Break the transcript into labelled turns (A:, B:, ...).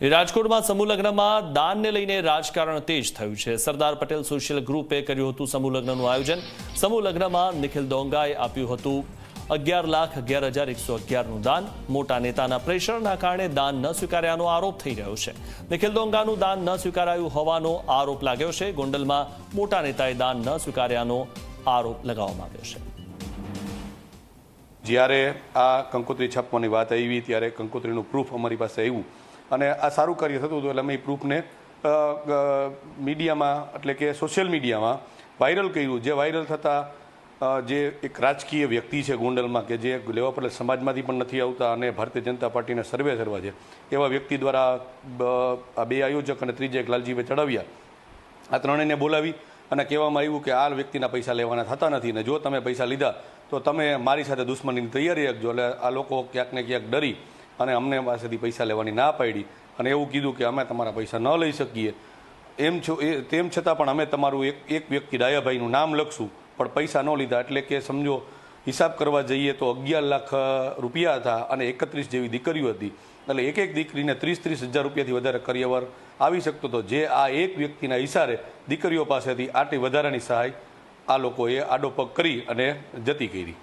A: રાજકોટમાં સમૂહ લગ્નમાં દાનને લઈને રાજકારણ તેજ થયું છે. સરદાર પટેલ સોશિયલ ગ્રુપે કર્યું હતું સમૂહ લગ્નનું આયોજન. સમૂહ લગ્નમાં નિખિલ દોંગાએ આપ્યું હતું અગિયાર લાખ અગિયાર હજાર એકસો અગિયારનું દાન. મોટા નેતાના પ્રેશરના કારણે દાન ન સ્વીકાર્યાનો આરોપ થઈ રહ્યો છે. નિખિલ દોંગાનું દાન ન સ્વીકારાયું હોવાનો આરોપ લાગ્યો છે. ગોંડલમાં મોટા નેતાએ દાન ન સ્વીકાર્યાનો આરોપ લગાવવામાં આવ્યો છે.
B: જ્યારે આ કંકોત્રી છાપવાની વાત આવી, ત્યારે કંકોત્રીનું પ્રૂફ અમારી પાસે આવ્યું. અને આ સારું કાર્ય થતું હતું એટલે અમે એ પ્રૂફને મીડિયામાં એટલે કે સોશિયલ મીડિયામાં વાયરલ કર્યું. જે વાયરલ થતાં જે એક રાજકીય વ્યક્તિ છે ગોંડલમાં કે જે લેવા પર સમાજમાંથી પણ નથી આવતા અને ભારતીય જનતા પાર્ટીને સર્વે કરવા છે, એવા વ્યક્તિ દ્વારા આ બે આયોજક અને ત્રીજા એક લાલજીભાઈ ચડાવ્યા, આ ત્રણેયને બોલાવી અને કહેવામાં આવ્યું કે આ વ્યક્તિના પૈસા લેવાના થતા નથી ને જો તમે પૈસા લીધા, તો તમે મારી સાથે દુશ્મનીની તૈયારી રાખજો. એટલે આ લોકો ક્યાંક ને ક્યાંક ડરી અને અમને પાસેથી પૈસા લેવાની ના પાડી અને એવું કીધું કે અમે તમારા પૈસા ન લઈ શકીએ. એમ છો, એ, તેમ છતાં પણ અમે તમારું એક એક વ્યક્તિ ડાયાભાઈનું નામ લખશું, પણ પૈસા ન લીધા. એટલે કે સમજો, હિસાબ કરવા જઈએ તો અગિયાર લાખ રૂપિયા હતા અને એકત્રીસ જેવી દીકરીઓ હતી. એટલે એક એક દીકરીને ત્રીસ ત્રીસ હજાર રૂપિયાથી વધારે કરિયવર આવી શકતો હતો. જે આ એક વ્યક્તિના ઇશારે દીકરીઓ પાસેથી આટલી વધારાની સહાય આ લોકોએ આડો પગ કરી અને જતી કરી.